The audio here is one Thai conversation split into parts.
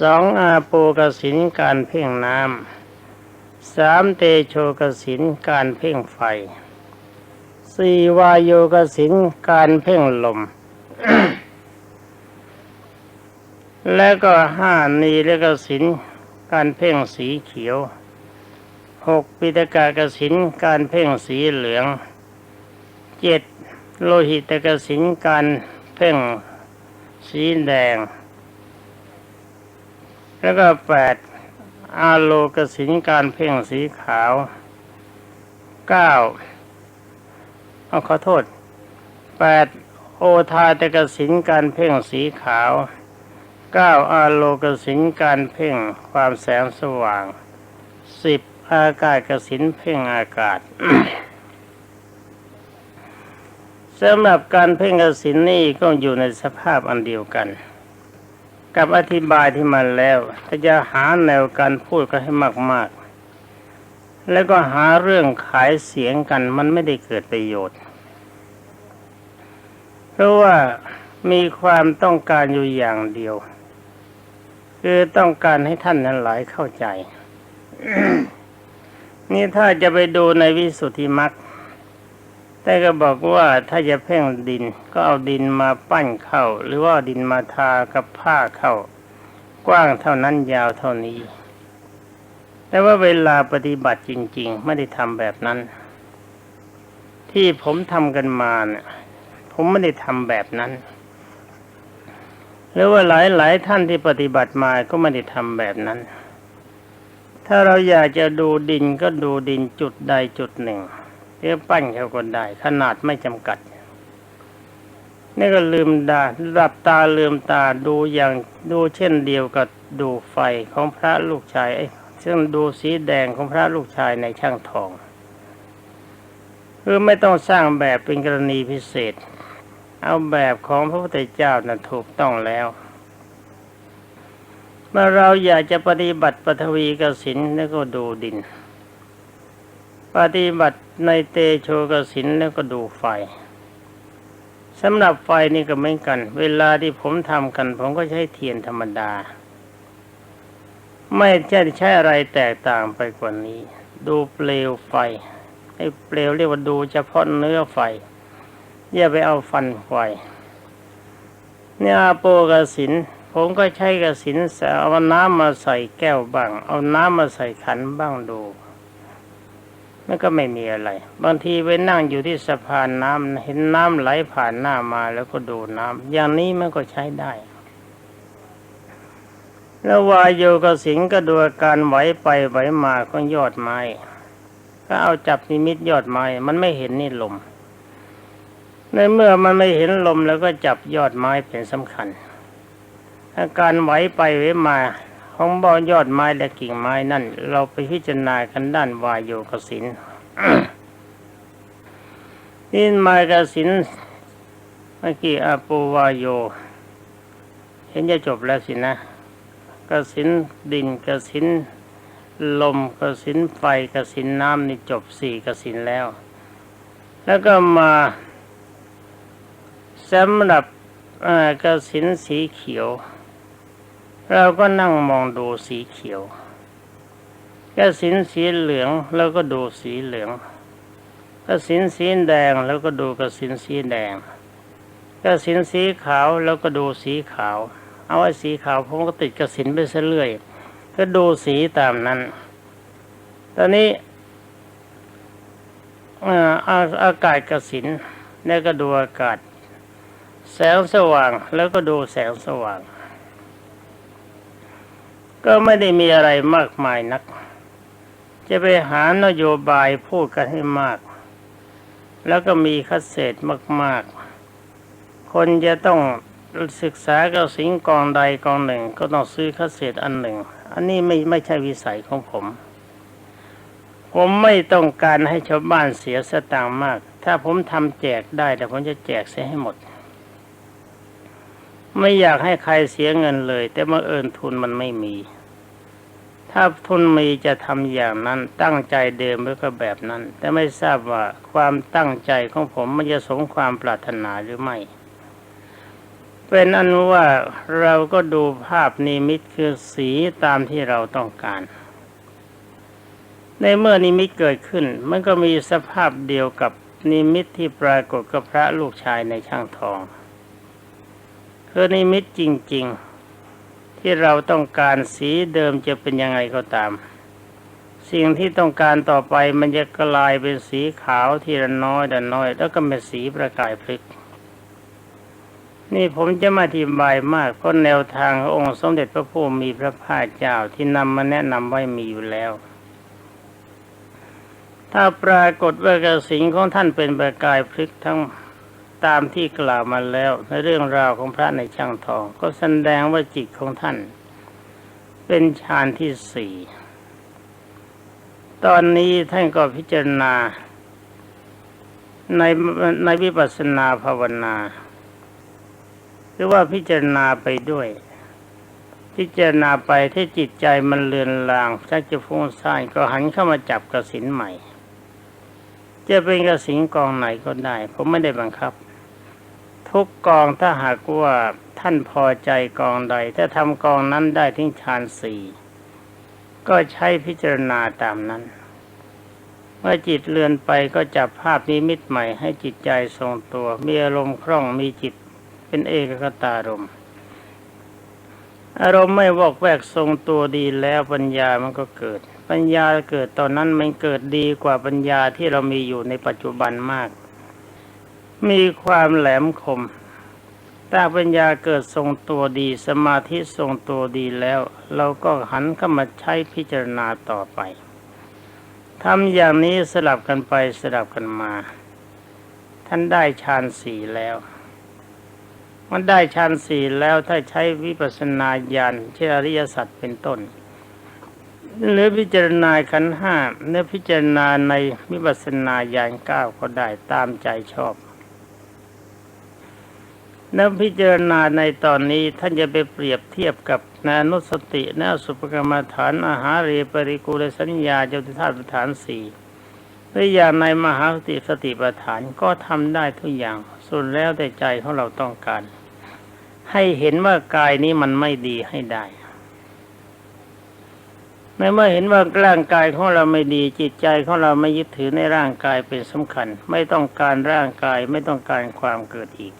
สองอาโปกสินการเพ่งน้ำสามเตโชกสินการเพ่งไฟสี่วายโยกสินการเพ่งลม และก็ห้านีและกสินการเพ่งสีเขียวหกปิตกากสินการเพ่งสีเหลืองเจ็ดโลหิตกสินการเพ่งสีแดง แล้วก็แปดอาโลกสินการเพ่งสีขาวเก้าเอาขอโทษแปดโอทาตกสินการเพ่งสีขาวเก้าอาโลกสินการเพ่งความแสงสว่างสิบอากาศกสินเพ่งอากาศสำหรับการเพ่งกสินนี่ก็อยู่ในสภาพอันเดียวกัน กับอธิบายที่มาแล้วถ้าจะหาแนวการพูดก็ให้มาก ๆ แล้วก็หาเรื่องขายเสียงกันมันไม่ได้เกิดประโยชน์ เพราะว่ามีความต้องการอยู่อย่างเดียว คือต้องการให้ท่านทั้งหลายเข้าใจ นี่ถ้าจะไปดูในวิสุทธิมรรค แต่ก็บอกว่าถ้าจะเพ่งดินก็เอาดินมาปั้นเข้า หรือว่าดินมาทากับผ้าเข้า กว้างเท่านั้นยาวเท่านี้ แต่ว่าเวลาปฏิบัติจริง ๆ ไม่ได้ทำแบบนั้น ที่ผมทำกันมาเนี่ยผมไม่ได้ทำแบบนั้นหรือว่าหลายๆท่านที่ปฏิบัติมาก็ไม่ได้ทำแบบนั้น ถ้าเราอยากจะดูดินก็ดูดินจุดใดจุดหนึ่ง เรียปั้นเขาก็ได้ ขนาดไม่จำกัด นี่ก็ลืมดาหลับตาลืมตาดูอย่างดูเช่นเดียวกับดูไฟของพระลูกชายไอ้ซึ่งดูสีแดงของพระลูกชายในช่างทอง คือไม่ต้องสร้างแบบเป็นกรณีพิเศษ เอาแบบของพระพุทธเจ้านั้นถูกต้องแล้วเมื่อเราอยากจะปฏิบัติปฐวีกสินแล้วก็ดูดิน ปฏิบัติในเตโชกสินแล้วก็ดูไฟสำหรับไฟนี่ก็เหมือนกัน เวลาที่ผมทำกัน ผมก็ใช้เทียนธรรมดา ไม่ใช่ใช้อะไรแตกต่างไปกว่านี้ ดูเปลวไฟไอ้เปลวเรียกว่าดูเฉพาะเนื้อไฟ อย่าไปเอาฟันไฟเนี่ยโปกสินผมก็ใช้กสินเอาน้ำมาใส่แก้วบ้าง เอาน้ำมาใส่ขันบ้างดู มันก็ไม่มีอะไร บางทีไปนั่งอยู่ที่สะพานน้ำเห็นน้ำไหลผ่านหน้ามาแล้วก็ดูน้ำอย่างนี้มันก็ใช้ได้แล้ววายโยกสิงก็ดูการไหวไปไหวมาของยอดไม้ก็เอาจับนิมิตยอดไม้ มันไม่เห็นนี่ลม ในเมื่อมันไม่เห็นลมแล้วก็จับยอดไม้เป็นสำคัญอาการไหวไปไหวมา ของบอยอดไม้และกิ่งไม้นั่น เราไปพิจารณากันด้านวายโยกสินนี่มายกสินเมื่อกี้อาปูวายโย เห็นจะจบแล้วสินะกสินดินกสินลมกสินไฟกสินน้ำนี่จบสี่กสินแล้ว แล้วก็มาสำหรับกสินสีเขียว เราก็นั่งมองดูสีเขียวกสินสีเหลืองแล้วก็ดูสีเหลืองกสินสีแดงแล้วก็ดูกสินสีแดงกสินสีขาวแล้วก็ดูสีขาว เอาไว้สีขาวผมก็ติดกสินไปเรื่อยก็ดูสีตามนั้น ตอนนี้อาอากาศกสินแล้วก็ดูอากาศ แสงสว่างแล้วก็ดูแสงสว่าง ก็ไม่ได้มีอะไรมากมายนัก จะไปหานโยบายพูดกันให้มาก แล้วก็มีคัดเศษมาก ๆ คนจะต้องศึกษากับสิงกองใดกองหนึ่ง ก็ต้องซื้อคัดเศษอันหนึ่ง อันนี้ไม่ไม่ใช่วิสัยของผม ผมไม่ต้องการให้ชาวบ้านเสียสตางค์มาก ถ้าผมทำแจกได้แต่ผมจะแจกเสียให้หมด ไม่อยากให้ใครเสียเงินเลย แต่เมื่อเอิญทุนมันไม่มี ถ้าทุนมีจะทำอย่างนั้นตั้งใจเดิมไว้ก็แบบนั้น แต่ไม่ทราบว่าความตั้งใจของผมมันจะสมความปรารถนาหรือไม่ เป็นอันว่าเราก็ดูภาพนิมิตคือสีตามที่เราต้องการในเมื่อนิมิตเกิดขึ้น มันก็มีสภาพเดียวกับนิมิตที่ปรากฏกับพระลูกชายในช่างทอง คือนิมิตจริง ๆ ที่เราต้องการสีเดิมจะเป็นยังไงก็ตาม สิ่งที่ต้องการต่อไปมันจะกลายเป็นสีขาวทีละน้อยแต่น้อย แล้วก็เป็นสีประกายพลิกนี่ผมจะมาอธิบายมากเพราะแนวทางขององค์สมเด็จพระผู้มีพระภาคเจ้าที่นำมาแนะนำไว้มีอยู่แล้วถ้าปรากฏว่ากระสิงของท่านเป็นประกายพลิกทั้ง ตามที่กล่าวมาแล้วในเรื่องราวของพระในช่างทอง ก็แสดงว่าจิตของท่าน เป็นฌานที่สี่ตอนนี้ท่านก็พิจารณา ในในวิปัสสนาภาวนา หรือว่าพิจารณาไปด้วย พิจารณาไปที่จิตใจมันเลือนลางชักจะฟุ้งซ่านก็หันเข้ามาจับกระสินใหม่ จะเป็นกระสินกองไหนก็ได้ ผมไม่ได้บังคับ ทุกกองถ้าหากว่าท่านพอใจกองใด ถ้าทำกองนั้นได้ถึงฌานสี่ก็ใช้พิจารณาตามนั้น เมื่อจิตเลือนไปก็จับภาพนิมิตใหม่ให้จิตใจทรงตัว มีอารมณ์คล่องมีจิตเป็นเอกคตารมณ์อารมณ์ไม่วอกแวกทรงตัวดีแล้วปัญญามันก็เกิด ปัญญาเกิดตอนนั้นมันเกิดดีกว่าปัญญาที่เรามีอยู่ในปัจจุบันมาก มีความแหลมคมถ้าปัญญาเกิดทรงตัวดี สมาธิทรงตัวดีแล้ว เราก็หันเข้ามาใช้พิจารณาต่อไปทำอย่างนี้สลับกันไปสลับกันมา ท่านได้ฌานสี่แล้ว มันได้ฌานสี่แล้วถ้าใช้วิปัสสนาญาณเช่นอริยสัจเป็นต้นหรือพิจารณาขันห้าหรือพิจารณาในวิปัสสนาญาณเก้าก็ได้ตามใจชอบ นักพิจารณาในตอนนี้ท่านจะไปเปรียบเทียบกับนานุสตินาสุปกรรมฐานอาหารเรปริกูลสัญญาเจตุธาตุฐานสี่หรืออย่างในมหาสติสติปัฏฐานก็ทำได้ทุกอย่างส่วนแล้วแต่ใจของเราต้องการ ให้เห็นว่ากายนี้มันไม่ดีให้ได้ในเมื่อเห็นว่าร่างกายของเราไม่ดีจิตใจของเราไม่ยึดถือในร่างกายเป็นสำคัญ ไม่ต้องการร่างกายไม่ต้องการความเกิดอีก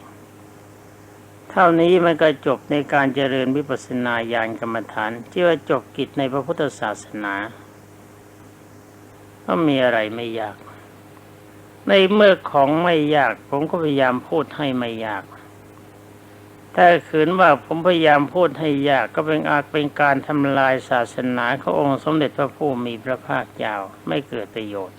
เท่านี้มันก็จบในการเจริญวิปัสสนาญาณกรรมฐานที่ว่าจบกิจในพระพุทธศาสนาก็มีอะไรไม่ยาก ในเมื่อของไม่ยาก ผมก็พยายามพูดให้ไม่ยาก ถ้าขืนว่าผมพยายามพูดให้ยากก็เป็นอาจเป็นการทำลายศาสนาขององค์สมเด็จพระผู้มีพระภาคเจ้าไม่เกิดประโยชน์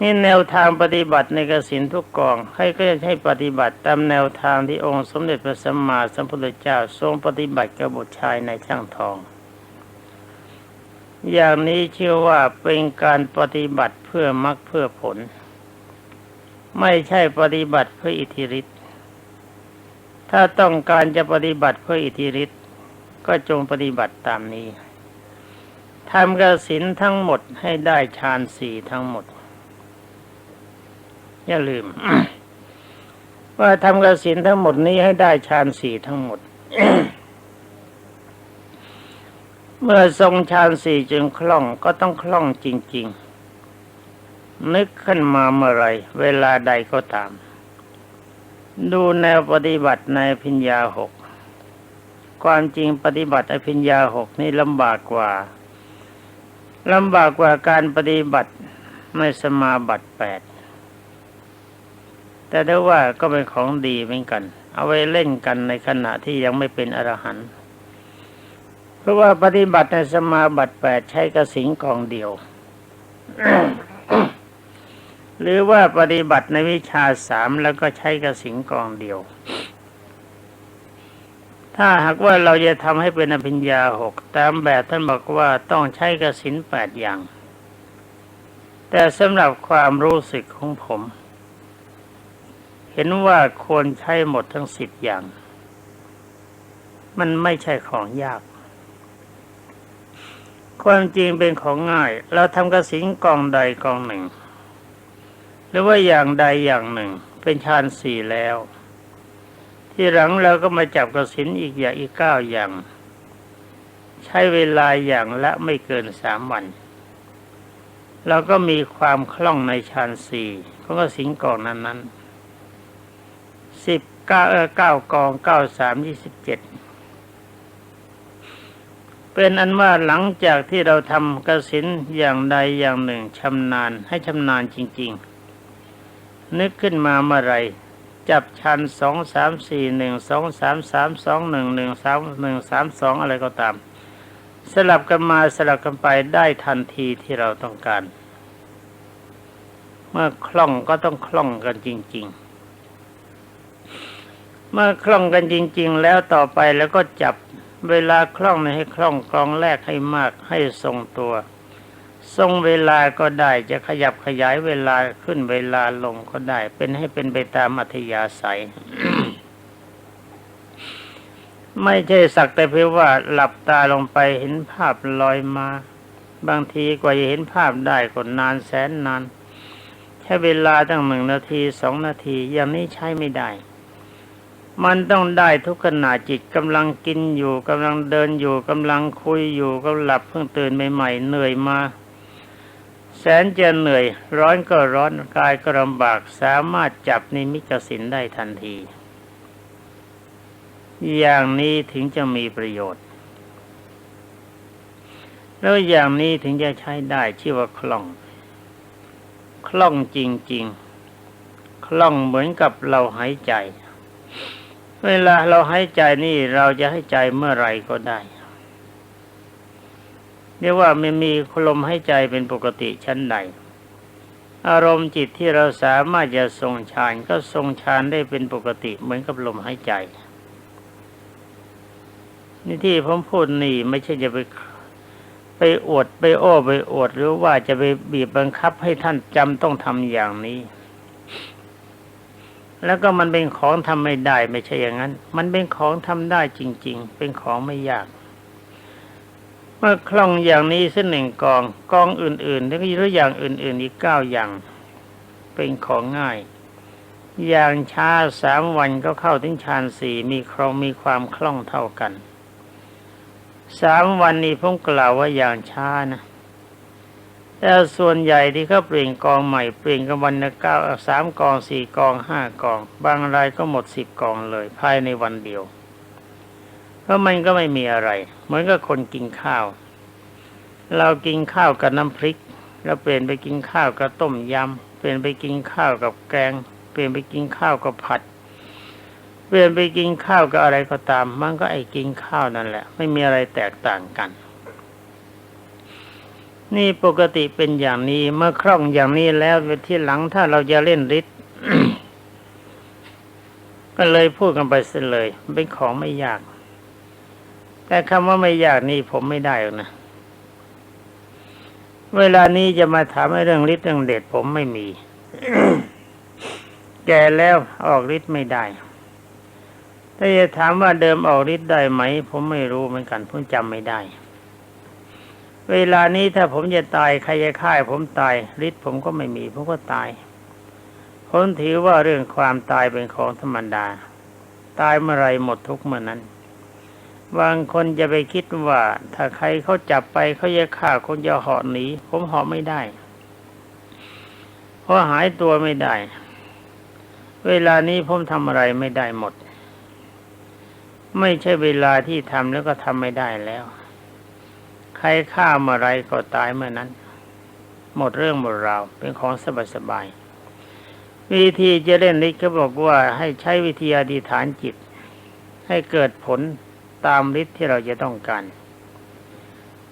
นี่แนวทางปฏิบัติในกสินทุกกองให้ก็จะให้ปฏิบัติตามแนวทางที่องค์สมเด็จพระสัมมาสัมพุทธเจ้าทรงปฏิบัติกับบุตรชายในช่างทอง อย่างนี้เชื่อว่าเป็นการปฏิบัติเพื่อมรรคเพื่อผล ไม่ใช่ปฏิบัติเพื่ออิทธิฤทธิ์ถ้าต้องการจะปฏิบัติเพื่ออิทธิฤทธิ์ก็จงปฏิบัติตามนี้ทำกสินทั้งหมดให้ได้ฌานสี่ทั้งหมด อย่าลืม ว่าทำกสินทั้งหมดนี้ให้ได้ฌานสี่ทั้งหมด เมื่อทรงฌานสี่จึงคล่องก็ต้องคล่องจริง ๆ นึกขึ้นมาเมื่อไรเวลาใดก็ตาม ดูแนวปฏิบัติในพิญญาหกความจริงปฏิบัติอภิญญาหกนี่ลำบากกว่าลำบากกว่าการปฏิบัติในสมาบัติแปด แต่ได้ว่าก็เป็นของดีเหมือนกัน เอาไว้เล่นกันในขณะที่ยังไม่เป็นอรหันต์เพราะว่าปฏิบัติในสมาบัติแปดใช้กระสิงกองเดียว หรือว่าปฏิบัติในวิชาสามแล้วก็ใช้กระสิงกองเดียว ถ้าหากว่าเราจะทำให้เป็นอภิญญาหกตามแบบท่านบอกว่าต้องใช้กระสินแปดอย่าง แต่สำหรับความรู้สึกของผม เห็นว่าควรใช้หมดทั้งสิบอย่าง มันไม่ใช่ของยาก ความจริงเป็นของง่าย เราทำกระสินกองใดกองหนึ่ง หรือว่าอย่างใดอย่างหนึ่ง เป็นฌานสี่แล้ว ที่หลังเราก็มาจับกระสินอีกอย่างอีกเก้าอย่าง ใช้เวลาอย่างละไม่เกินสามวันเราก็มีความคล่องในฌานสี่ของกสินกองนั้นนั้น เก้าเออเก้ากองเก้าสามยี่สิบเจ็ดเป็นอันว่าหลังจากที่เราทำกสินอย่างใดอย่างหนึ่งชำนาญให้ชำนาญจริง ๆ นึกขึ้นมาเมื่อไรจับชันสองสามสี่หนึ่งสองสามสามสองหนึ่งหนึ่งสามหนึ่งสามสองอะไรก็ตาม สลับกันมาสลับกันไปได้ทันทีที่เราต้องการ เมื่อคล่องก็ต้องคล่องกันจริง ๆ เมื่อคล่องกันจริง ๆ แล้วต่อไปแล้วก็จับเวลาคล่องในให้คล่องกองแรกให้มากให้ทรงตัว ทรงเวลาก็ได้จะขยับขยายเวลาขึ้นเวลาลงก็ได้ เป็นให้เป็นไปตามอัธยาศัย ไม่ใช่สักแต่เพียงว่าหลับตาลงไปเห็นภาพลอยมา บางทีกว่าจะเห็นภาพได้ก็นานแสนนานใช้เวลาตั้งหนึ่งนาทีสองนาทีอย่างนี้ใช้ไม่ได้ มันต้องได้ทุกขณะจิตกำลังกินอยู่กำลังเดินอยู่กำลังคุยอยู่ก็หลับเพิ่งตื่นใหม่ๆเหนื่อยมา แสนจะเหนื่อย ร้อนก็ร้อนกายก็ลำบากสามารถจับนิมิตสินได้ทันที อย่างนี้ถึงจะมีประโยชน์ แล้วอย่างนี้ถึงจะใช้ได้ชื่อว่าคล่อง คล่องจริง ๆ คล่องเหมือนกับเราหายใจ เวลาเราใหายใจนี่เราจะให้ใจเมื่อไรก็ได้เรียกว่ามันมีลมใหายใจเป็นปกติชั้นใดอารมณ์จิตที่เราสามารถจะทรงฌานก็ทรงฌานได้เป็นปกติเหมือนกับลมหายใจ นี่ที่ผมพูดนี่ไม่ใช่จะไปไปอวดไปโอ้ไปอวดหรือว่าจะไปบีบบังคับให้ท่านจำต้องทำอย่างนี้ แล้วก็มันเป็นของทำไม่ได้ไม่ใช่อย่างนั้น มันเป็นของทำได้จริง ๆ เป็นของไม่ยาก เมื่อคล่องอย่างนี้เส้นหนึ่งกองกองอื่นๆแล้วก็หรืออย่างอื่น ๆ อีกเก้าอย่าง เป็นของง่าย อย่างช้าสามวันก็เข้าถึงฌานสี่มีครองมีความคล่องเท่ากันสามวันนี้ผมกล่าวว่าอย่างช้านะ แต่ส่วนใหญ่ที่เขาเปลี่ยนกองใหม่เปลี่ยนกันวันละเก้าสามกองสี่กองห้ากอง บางรายก็หมดสิบกองเลย ภายในวันเดียว เพราะมันก็ไม่มีอะไร เหมือนกับคนกินข้าว เรากินข้าวกับน้ำพริก แล้วเปลี่ยนไปกินข้าวกับต้มยำเปลี่ยนไปกินข้าวกับแกง เปลี่ยนไปกินข้าวกับผัด เปลี่ยนไปกินข้าวกับอะไรก็ตาม มันก็ไอ้กินข้าวนั่นแหละ ไม่มีอะไรแตกต่างกัน นี่ปกติเป็นอย่างนี้เมื่อคล่องอย่างนี้แล้วที่หลังถ้าเราจะเล่นฤทธิ์ก็เลยพูดกันไปเสียเลย เป็นของไม่ยาก แต่คำว่าไม่ยากนี่ผมไม่ได้หรอกนะ เวลานี้จะมาถามเรื่องฤทธิ์เรื่องเดชผมไม่มี แก่แล้วออกฤทธิ์ไม่ได้ถ้าจะถามว่าเดิมออกฤทธิ์ได้ไหม ผมไม่รู้เหมือนกันผมจำไม่ได้ เวลานี้ถ้าผมจะตายใครจะฆ่าผมตายฤทธิ์ผมก็ไม่มีผมก็ตายผมถือว่าเรื่องความตายเป็นของธรรมดา ตายเมื่อไรหมดทุกเมื่อนั้นบางคนจะไปคิดว่า ถ้าใครเขาจับไปเขาจะฆ่าคนจะเหาะหนีผมเหาะไม่ได้เพราะหายตัวไม่ได้ เวลานี้ผมทำอะไรไม่ได้หมด ไม่ใช่เวลาที่ทำแล้วก็ทำไม่ได้แล้ว ใครฆ่าเมื่อไรก็ตายเมื่อนั้น หมดเรื่องหมดราวเป็นของสบายๆวิธีจะเล่นฤทธิ์เขาบอกว่าให้ใช้วิธีอธิษฐานจิต ให้เกิดผลตามฤทธิ์ที่เราจะต้องการ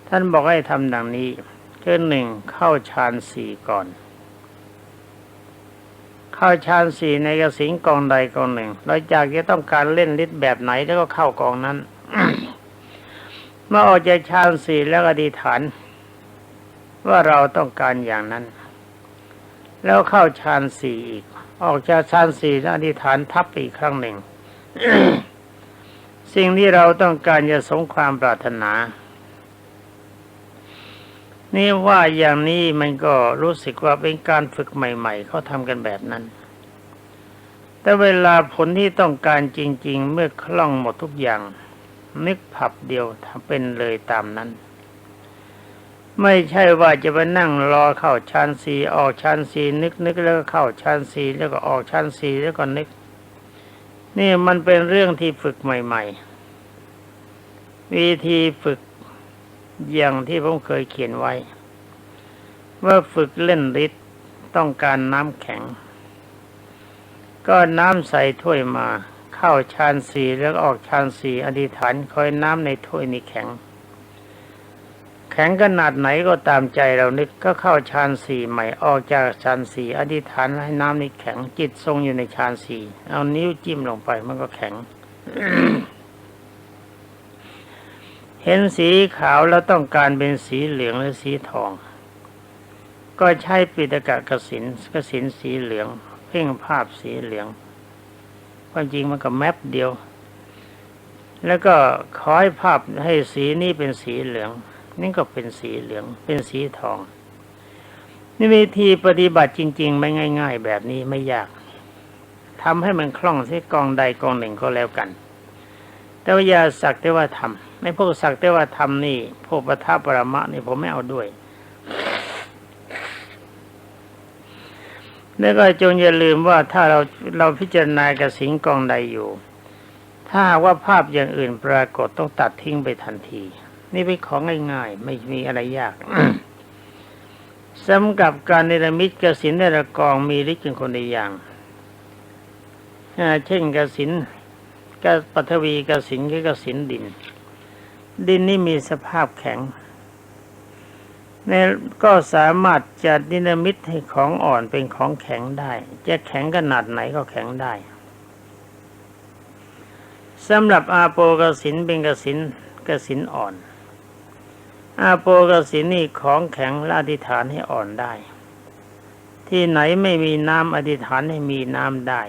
ท่านบอกให้ทำดังนี้คือหนึ่งเข้าฌานสี่ก่อน เข้าฌานสี่ในกระสิงกองใดกองหนึ่งเราอยากจะต้องการเล่นฤทธิ์แบบไหนแล้วก็เข้ากองนั้น เมื่อออกจากฌานสี่แล้วอธิษฐาน ว่าเราต้องการอย่างนั้น แล้วเข้าฌานสี่อีก ออกจากฌานสี่แล้วอธิษฐานทับอีกครั้งหนึ่ง สิ่งที่เราต้องการจะสมความปรารถนา นี่ว่าอย่างนี้มันก็รู้สึกว่าเป็นการฝึกใหม่ ๆ เขาทำกันแบบนั้น แต่เวลาผลที่ต้องการจริง ๆ เมื่อคล่องหมดทุกอย่าง นึกผับเดียวทำเป็นเลยตามนั้น ไม่ใช่ว่าจะไปนั่งรอเข้าชานสีออกชานสีนึกนึกแล้วก็เข้าชานสีแล้วก็ออกชานสีแล้วก็นึก นี่มันเป็นเรื่องที่ฝึกใหม่ ๆ วิธีฝึกอย่างที่ผมเคยเขียนไว้ ว่าฝึกเล่นฤทธิ์ต้องการน้ำแข็ง ก็น้ำใส่ถ้วยมา เข้าชานสีแล้วออกชานสีอธิษฐานคอยน้ำในถ้วยนี้แข็ง แข็งขนาดไหนก็ตามใจเรานึกก็เข้าฌานสี่ใหม่ออกจากฌานสี่อธิษฐานให้น้ำนี้แข็ง จิตทรงอยู่ในฌานสี่เอานิ้วจิ้มลงไปมันก็แข็งเห็นสีขาวแล้วต้องการเป็นสีเหลืองหรือสีทอง ก็ใช้ปิตกะกสินกสินสีเหลือง เพ่งภาพสีเหลือง ความจริงมันก็แมปเดียว แล้วก็ขอให้ภาพให้สีนี้เป็นสีเหลือง นี่ก็เป็นสีเหลือง เป็นสีทอง นี่วิธีปฏิบัติจริง ๆ ไม่ง่าย ๆ แบบนี้ไม่ยากทำให้มันคล่องที่กองใดกองหนึ่งก็แล้วกันแต่ว่าอย่าสักแต่ว่าทำในพวกสักแต่ว่าทำนี่พวกปทัปรมะนี่ผมไม่เอาด้วย แล้วก็จงอย่าลืมว่าถ้าเราเราพิจารณากระสิงกองใดอยู่ ถ้าว่าภาพอย่างอื่นปรากฏต้องตัดทิ้งไปทันที นี่เป็นของง่ายๆ ไม่มีอะไรยากสำหรับการเนรมิตกสินในระกองมีฤทธิ์เป็นคนในอย่างเช่นกสินกปัทวีกสินคือกสินดิน ดินนี่มีสภาพแข็ง ก็สามารถจะดินามิตให้ของอ่อนเป็นของแข็งได้ จะแข็งขนาดไหนก็แข็งได้สำหรับอาโปกสินเป็นกสินกสินอ่อน อาโปกสินนี่ของแข็งและอธิษฐานให้อ่อนได้ ที่ไหนไม่มีน้ำอธิษฐานให้มีน้ำได้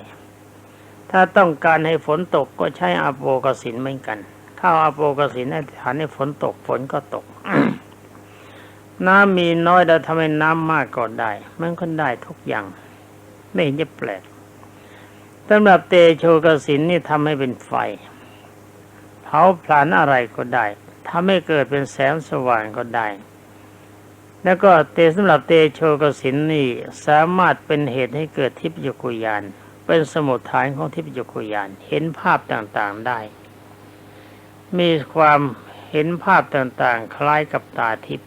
ถ้าต้องการให้ฝนตกก็ใช้อาโปกสินเหมือนกัน เข้าอาโปกสินอธิษฐานให้ฝนตกฝนก็ตก น้ำมีน้อยแต่ทำให้น้ำมากก็ได้ มันก็ได้ทุกอย่าง ไม่เห็นจะแปลกสำหรับเตโชกสินนี่ทำให้เป็นไฟ เผาผลาญอะไรก็ได้ทำให้เกิดเป็นแสงสว่างก็ได้ แล้วก็เตสำหรับเตโชกสินนี่สามารถเป็นเหตุให้เกิดทิพยกุยาน เป็นสมุทฐานของทิพยกุยาน เห็นภาพต่างๆได้ มีความเห็นภาพต่างๆ คล้ายกับตาทิพย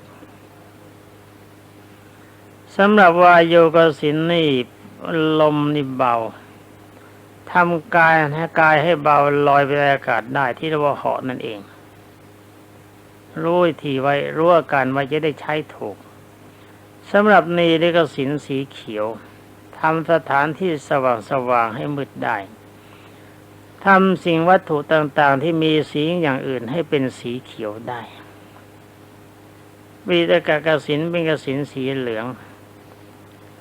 สำหรับวายโยกสินนี่ลมนี่เบาทำกายให้กายให้เบาลอยไปในอากาศได้ที่เรียกว่าเหาะนั่นเอง รู้วิธีไว้รู้อาการไว้จะได้ใช้ถูกสำหรับนีได้กสินสีเขียวทำสถานที่สว่างสว่างให้มืดได้ทำสิ่งวัตถุต่างๆ ที่มีสีอย่างอื่นให้เป็นสีเขียวได้วีตกะกสินเป็นกสินสีเหลือง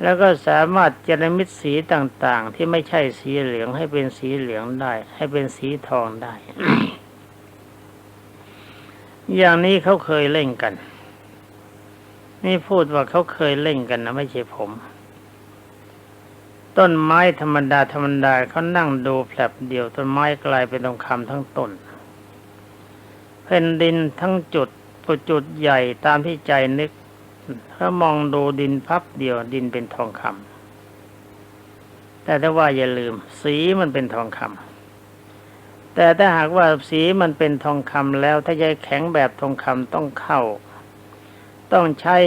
แล้วก็สามารถจรมิตสีต่างๆ ที่ไม่ใช่สีเหลืองให้เป็นสีเหลืองได้ ให้เป็นสีทองได้ อย่างนี้เขาเคยเล่นกัน นี่พูดว่าเขาเคยเล่นกันนะไม่ใช่ผม ต้นไม้ธรรมดาธรรมดาเขานั่งดูแผลบเดียวต้นไม้กลายเป็นทองคำทั้งต้นแผ่นดินทั้งจุดปุจุดใหญ่ตามที่ใจนึก ถ้ามองดูดินพับเดียวดินเป็นทองคำแต่ถ้าว่าอย่าลืม สีมันเป็นทองคำแต่ถ้าหากว่าสีมันเป็นทองคำแล้วถ้าจะแข็งแบบทองคำต้องเข้า ต้องใช้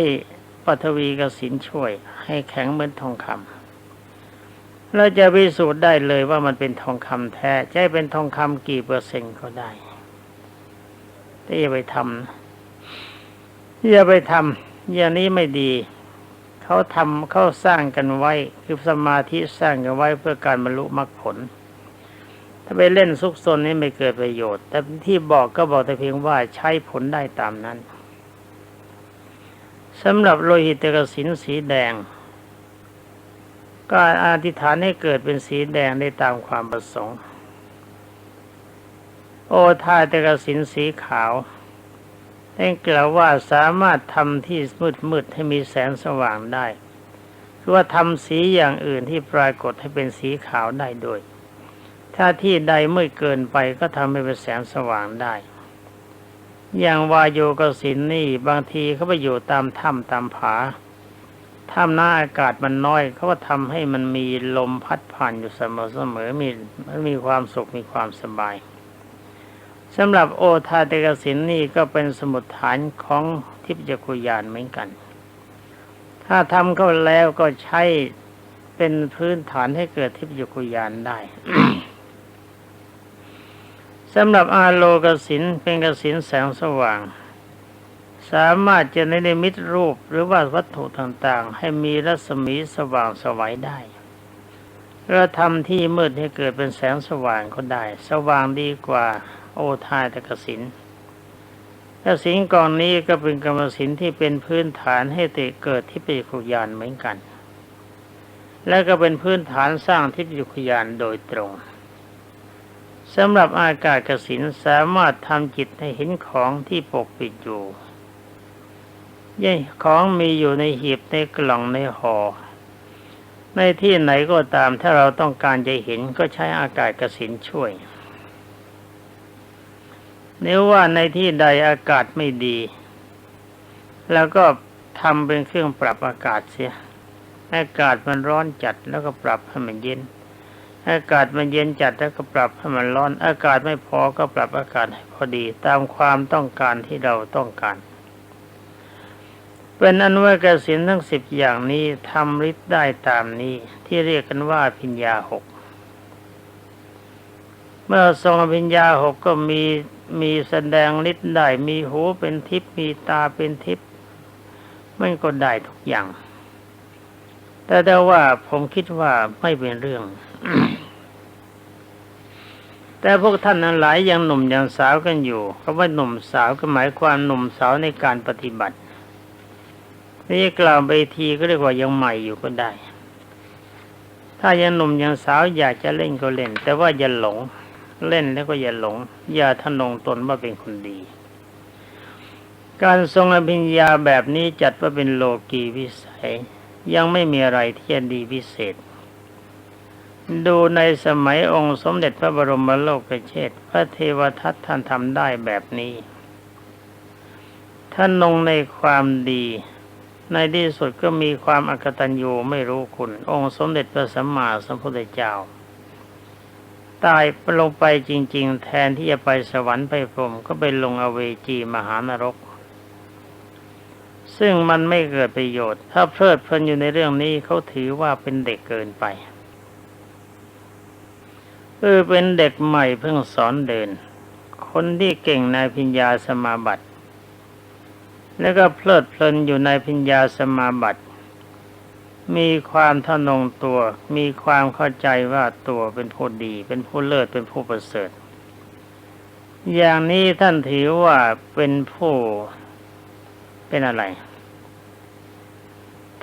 ปฐวีกสินช่วย ให้แข็งเหมือนทองคำเราจะพิสูจน์ได้เลยว่ามันเป็นทองคำแท้ใช่เป็นทองคำกี่เปอร์เซ็นต์ก็ได้แต่อย่าไปทำนะอย่าไปทำ อย่างนี้ไม่ดี เขาทำเขาสร้างกันไว้คือสมาธิสร้างกันไว้เพื่อการบรรลุมรรคผล ถ้าไปเล่นซุกซนนี่ไม่เกิดประโยชน์ แต่ที่บอกก็บอกแต่เพียงว่าใช้ผลได้ตามนั้นสำหรับโลหิตกสินสีแดง ก็อธิษฐานให้เกิดเป็นสีแดงได้ตามความประสงค์ โอทายตกสินสีขาว ท่านกล่าวว่าสามารถทำที่มืดมืดให้มีแสงสว่างได้คือว่าทำสีอย่างอื่นที่ปรากฏให้เป็นสีขาวได้ด้วย ถ้าที่ใดมืดเกินไปก็ทำให้เป็นแสงสว่างได้ อย่างวายโยกสินนี่บางทีเขาไปอยู่ตามถ้ำตามผาถ้ำหน้าอากาศมันน้อยเขาก็ทำให้มันมีลมพัดผ่านอยู่เสมอเสมอมีมันมีความสุขมีความสบาย สำหรับโอทาเตกสินนี่ก็เป็นสมุดฐานของทิพยคุยานเหมือนกัน ถ้าทำเข้าแล้วก็ใช้เป็นพื้นฐานให้เกิดทิพยคุยานได้สำหรับอาโลกสินเป็นกสินแสงสว่าง สามารถจะในนิมิตรูปหรือว่าวัตถุต่างๆ ให้มีรัศมีสว่างสวัยได้เราทำที่มืดให้เกิดเป็นแสงสว่างก็ได้ สว่างดีกว่า โอทายตกสินกสินกองนี้ก็เป็นกรรมสินที่เป็นพื้นฐานให้เตเกิดที่ปิจุยานเหมือนกัน และก็เป็นพื้นฐานสร้างทิพยุยานโดยตรงสำหรับอากาศกสินสามารถทำจิตให้เห็นของที่ปกปิดอยู่ย่ของมีอยู่ในหีบในกล่องในหอ่อในที่ไหนก็ตามถ้าเราต้องการจะเห็นก็ใช้อากาศกสินช่วย nếu ว่าในที่ใดอากาศไม่ดี แล้วก็ทำเป็นเครื่องปรับอากาศเสีย อากาศมันร้อนจัดแล้วก็ปรับให้มันเย็น อากาศมันเย็นจัดแล้วก็ปรับให้มันร้อน อากาศไม่พอก็ปรับอากาศให้พอดี ตามความต้องการที่เราต้องการ เป็นอันุวกสินทั้งสิบอย่างนี้ทำฤทธิ์ได้ตามนี้ที่เรียกกันว่าพิญญาหก เมื่อทรงพิญญาหกก็มีมีแสดงฤทธิ์ได้ มีหูเป็นทิพย์มีตาเป็นทิพย์มันก็ได้ทุกอย่าง แต่แต่ว่าผมคิดว่าไม่เป็นเรื่อง แต่พวกท่านนั้นหลายยังหนุ่มยังสาวกันอยู่คำว่าหนุ่มสาวก็หมายความหนุ่มสาวในการปฏิบัตินี่กล่าวไปทีก็เรียกว่ายังใหม่อยู่ก็ได้ ถ้ายังหนุ่มยังสาวอยากจะเล่นก็เล่น แต่ว่าอย่าหลง เล่นแล้วก็อย่าหลง อย่าทนงตนว่าเป็นคนดี การทรงอภิญญาแบบนี้จัดว่าเป็นโลกีวิสัย ยังไม่มีอะไรที่จะดีพิเศษ ดูในสมัยองค์สมเด็จพระบรมโลกเชษพระเทวทัตท่านทำได้แบบนี้ท่านนงในความดี ในที่สุดก็มีความอักตัญญูไม่รู้คุณ องค์สมเด็จพระสัมมาสัมพุทธเจ้า ตายลงไปจริง ๆ แทนที่จะไปสวรรค์ไปพรมก็ไปลงอเวจีมหานรก ซึ่งมันไม่เกิดประโยชน์ ถ้าเพลิดเพลินอยู่ในเรื่องนี้เขาถือว่าเป็นเด็กเกินไปเออเป็นเด็กใหม่เพิ่งสอนเดิน คนที่เก่งในพิญญาสมาบัติ แล้วก็เพลิดเพลินอยู่ในพิญญาสมาบัติ มีความทนงตัว มีความเข้าใจว่าตัวเป็นผู้ดี เป็นผู้เลิศเป็นผู้ประเสริฐ อย่างนี้ท่านถือว่าเป็นผู้เป็นอะไร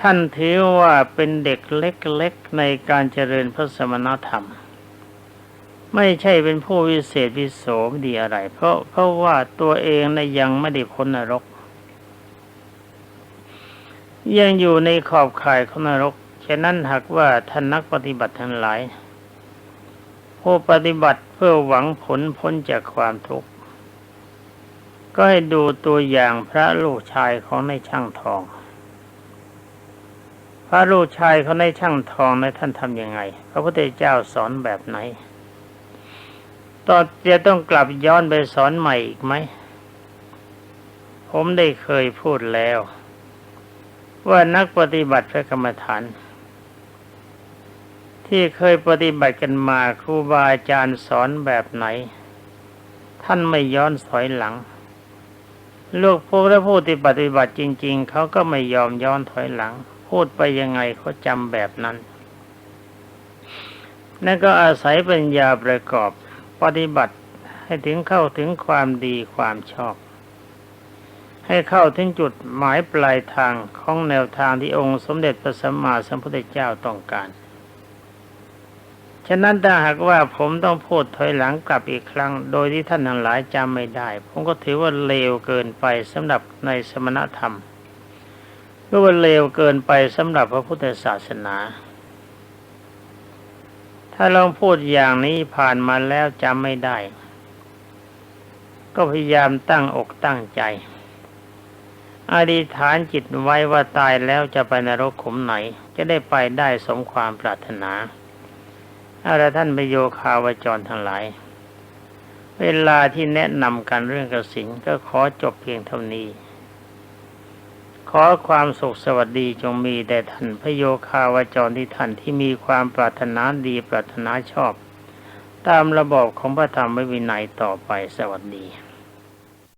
ท่านถือว่าเป็นเด็กเล็กๆในการเจริญพระสมณธรรม ไม่ใช่เป็นผู้วิเศษวิโสดีอะไร เพราะเพราะว่าตัวเองนะยังไม่ได้พ้นนรก ยังอยู่ในขอบข่ายของนรก ฉะนั้นหากว่าท่านนักปฏิบัติทั้งหลาย ผู้ปฏิบัติเพื่อหวังผลพ้นจากความทุกข์ ก็ให้ดูตัวอย่างพระลูกชายของในช่างทอง พระลูกชายเขาในช่างทองในท่านทำยังไง พระพุทธเจ้าสอนแบบไหนตอนจะต้องกลับย้อนไปสอนใหม่อีกไหม ผมได้เคยพูดแล้ว ว่านักปฏิบัติพระกรรมฐาน ที่เคยปฏิบัติกันมาครูบาอาจารย์สอนแบบไหน ท่านไม่ย้อนสอยหลังลูกพวกและผู้ที่ปฏิบัติจริง ๆ เขาก็ไม่ยอมย้อนถอยหลัง พูดไปยังไงเขาจำแบบนั้น นั่นก็อาศัยปัญญาประกอบปฏิบัติให้ถึงเข้าถึงความดีความชอบ ให้เข้าถึงจุดหมายปลายทางของแนวทางที่องค์สมเด็จพระสัมมาสัมพุทธเจ้าต้องการ ฉะนั้นถ้าหากว่าผมต้องพูดถอยหลังกลับอีกครั้ง โดยที่ท่านทั้งหลายจำไม่ได้ ผมก็ถือว่าเลวเกินไปสำหรับในสมณธรรมหรือว่าเลวเกินไปสำหรับพระพุทธศาสนาถ้ถ้าลองพูดอย่างนี้ผ่านมาแล้วจำไม่ได้ ก็พยายามตั้งอกตั้งใจ อธิษฐานจิตไว้ว่าตายแล้วจะไปนรกขุมไหน จะได้ไปได้สมความปรารถนาอาละท่านประโยคาวจรทั้งหลาย เวลาที่แนะนำกันเรื่องกสินก็ขอจบเพียงเท่านี้ ขอความสุขสวัสดีจงมีแด่ท่านพระโยคาวจรที่ท่านที่มีความปรารถนาดีปรารถนาชอบ ตามระบอบของพระธรรมวินัยต่อไปสวัสดี